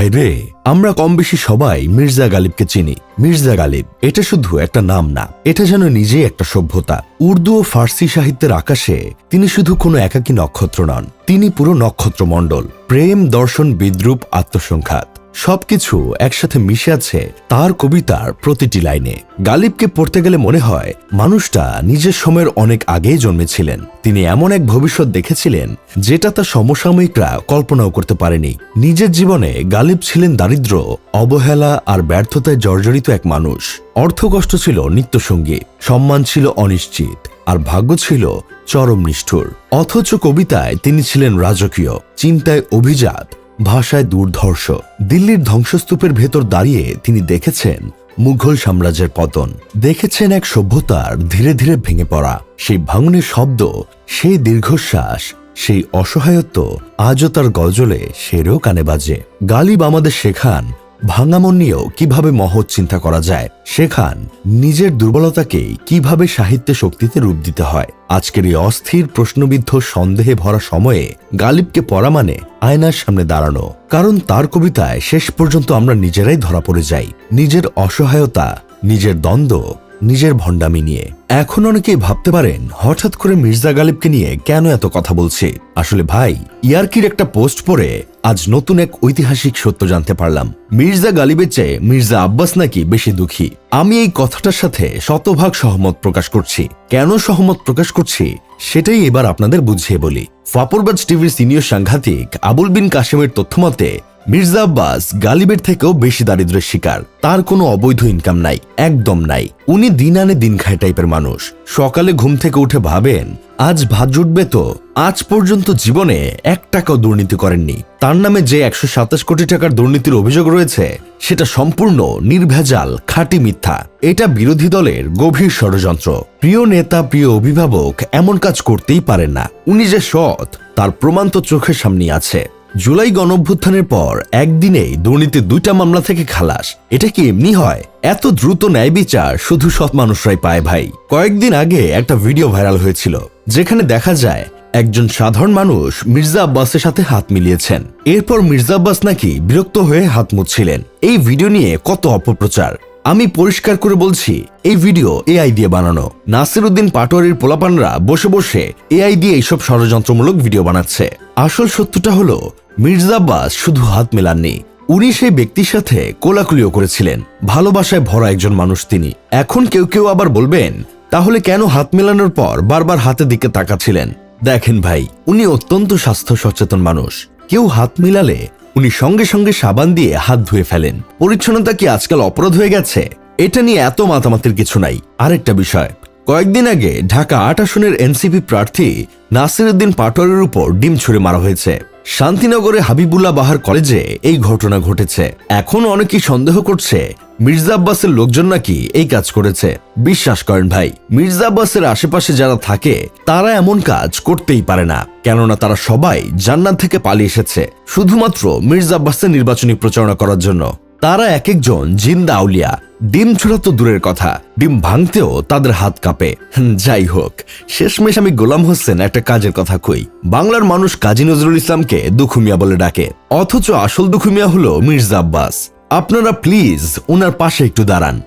ভাই রে, আমরা কম বেশি সবাই মির্জা গালিবকে চিনি। মির্জা গালিব, এটা শুধু একটা নাম না, এটা যেন নিজেই একটা সভ্যতা। উর্দু ও ফার্সি সাহিত্যের আকাশে তিনি শুধু কোনো একাকী নক্ষত্র নন, তিনি পুরো নক্ষত্রমণ্ডল, প্রেম, দর্শন, বিদ্রুপ, আত্মসংঘাত। সবকিছু একসাথে মিশে আছে তার কবিতার প্রতিটি লাইনে। গালিবকে পড়তে গেলে মনে হয়, মানুষটা নিজের সময়ের অনেক আগেই জন্মেছিলেন। তিনি এমন এক ভবিষ্যৎ দেখেছিলেন, যেটা তার সমসাময়িকরা কল্পনাও করতে পারেনি। নিজের জীবনে গালিব ছিলেন দারিদ্র, অবহেলা আর ব্যর্থতায় জর্জরিত এক মানুষ। অর্থকষ্ট ছিল নিত্যসঙ্গী, সম্মান ছিল অনিশ্চিত, আর ভাগ্য ছিল চরম নিষ্ঠুর। অথচ কবিতায় তিনি ছিলেন রাজকীয়, চিন্তায় অভিজাত ভাষায় দুর্ধর্ষ। দিল্লির ধ্বংসস্তূপের ভেতর দাঁড়িয়ে তিনি দেখেছেন মুঘল সাম্রাজ্যের পতন। দেখেছেন এক সভ্যতার ধীরে ধীরে ভেঙে পড়া। সেই ভাঙনের শব্দ, সেই দীর্ঘশ্বাস, সেই অসহায়ত্ব আজও তার গজলে সেরেও কানে বাজে। গালিব আমাদের শেখান ভাঙামন নিয়েও কীভাবে মহৎ চিন্তা করা যায় শেখান নিজের দুর্বলতাকে কীভাবে সাহিত্য শক্তিতে রূপ দিতে হয়। আজকের এই অস্থির, প্রশ্নবিদ্ধ, সন্দেহে ভরা সময়ে গালিবকে পড়া মানে আয়নার সামনে দাঁড়ানো, কারণ তার কবিতায় শেষ পর্যন্ত আমরা নিজেরাই ধরা পড়ে যাই। নিজের অসহায়তা, নিজের দ্বন্দ্ব নিজের ভণ্ডামি নিয়ে। এখন অনেকেই ভাবতে পারেন, হঠাৎ করে মির্জা গালিবকে নিয়ে কেন এত কথা বলছি? আসলে ভাই, ইয়ার্কির একটা পোস্ট পড়ে আজ নতুন এক ঐতিহাসিক সত্য জানতে পারলাম। মির্জা গালিবের চেয়ে মির্জা আব্বাস নাকি বেশি দুঃখী? আমি এই কথাটার সাথে শতভাগ সহমত প্রকাশ করছি। কেন সহমত প্রকাশ করছি? সেটাই এবার আপনাদের বুঝিয়ে বলি। ফাপরবাজ টিভির সিনিয়র সাংঘাতিক আবুল বিন কাশেমের তথ্যমতে মির্জা আব্বাস গালিবের থেকেও বেশি দারিদ্রের শিকার। তার কোনো অবৈধ ইনকাম নাই, একদম নাই। উনি দিন আনে দিন খায় টাইপের মানুষ। সকালে ঘুম থেকে উঠে ভাবেন, আজ ভাত জুটবে তো? আজ পর্যন্ত জীবনে এক টাকাও দুর্নীতি করেননি। তার নামে যে একশো সাতাশ কোটি টাকার দুর্নীতির অভিযোগ রয়েছে, সেটা সম্পূর্ণ নির্ভেজাল, খাঁটি মিথ্যা। এটা বিরোধী দলের গভীর ষড়যন্ত্র। প্রিয় নেতা, প্রিয় অভিভাবক এমন কাজ করতেই পারেন না। উনি যে সৎ, তার প্রমাণ তো চোখের সামনে আছে। জুলাই গণঅভ্যুত্থানের পর একদিনেই দুর্নীতির দুইটা মামলা থেকে খালাস। এটা কি এমনি হয়? এত দ্রুত ন্যায় বিচার শুধু সৎ মানুষরাই পায় ভাই। কয়েকদিন আগে একটা ভিডিও ভাইরাল হয়েছিল, যেখানে দেখা যায় একজন সাধারণ মানুষ মির্জা আব্বাসের সাথে হাত মিলিয়েছেন। এরপর মির্জা আব্বাস নাকি বিরক্ত হয়ে হাত মুছছিলেন। এই ভিডিও নিয়ে কত অপপ্রচার। আমি পরিষ্কার করে বলছি, এই ভিডিও এআই দিয়ে বানানো। নাসির উদ্দিন পাটোয়ারির পোলাপানরা বসে বসে এআই দিয়ে এইসব ষড়যন্ত্রমূলক ভিডিও বানাচ্ছে। আসল সত্যটা হলো মির্জা আব্বাস শুধু হাত মেলাননি, উনি সেই ব্যক্তির সাথে কোলাকুলিও করেছিলেন। ভালোবাসায় ভরা একজন মানুষ তিনি। এখন কেউ কেউ আবার বলবেন, তাহলে কেন হাত মেলানোর পর বারবার হাতের দিকে তাকাচ্ছিলেন? দেখেন ভাই, উনি অত্যন্ত স্বাস্থ্য সচেতন মানুষ। কেউ হাত মিলালে উনি সঙ্গে সঙ্গে সাবান দিয়ে হাত ধুয়ে ফেলেন। পরিচ্ছন্নতা কি আজকাল অপরাধ হয়ে গেছে? এটা নিয়ে এত মাতামাতির কিছু নাই। আরেকটা বিষয় কয়েকদিন আগে ঢাকা আট আসনের এনসিপি প্রার্থী নাসিরুদ্দিন পাটোয়ারের উপর ডিম ছুড়ে মারা হয়েছে। শান্তিনগরে হাবিবুল্লাহ বাহার কলেজে এই ঘটনা ঘটেছে। এখন অনেকেই সন্দেহ করছে, মির্জা আব্বাসের লোকজন নাকি এই কাজ করেছে। বিশ্বাস করেন ভাই, মির্জা আব্বাসের আশেপাশে যারা থাকে, তারা এমন কাজ করতেই পারে না। কেননা তারা সবাই জান্নাত থেকে পালিয়ে এসেছে, শুধুমাত্র মির্জা আব্বাসের নির্বাচনী প্রচারণা করার জন্য। তারা এক একজন জিন্দা আউলিয়া। ডিম ছোড়া তো দূরের কথা। ডিম ভাঙতেও তাদের হাত কাঁপে। যাই হোক, শেষমেশ আমি গোলাম হোসেন একটা কাজের কথা কই। বাংলার মানুষ কাজী নজরুল ইসলামকে দুখুমিয়া বলে ডাকে। অথচ আসল দুখুমিয়া হলো মির্জা আব্বাস। আপনারা প্লিজ ওনার পাশে একটু দাঁড়ান।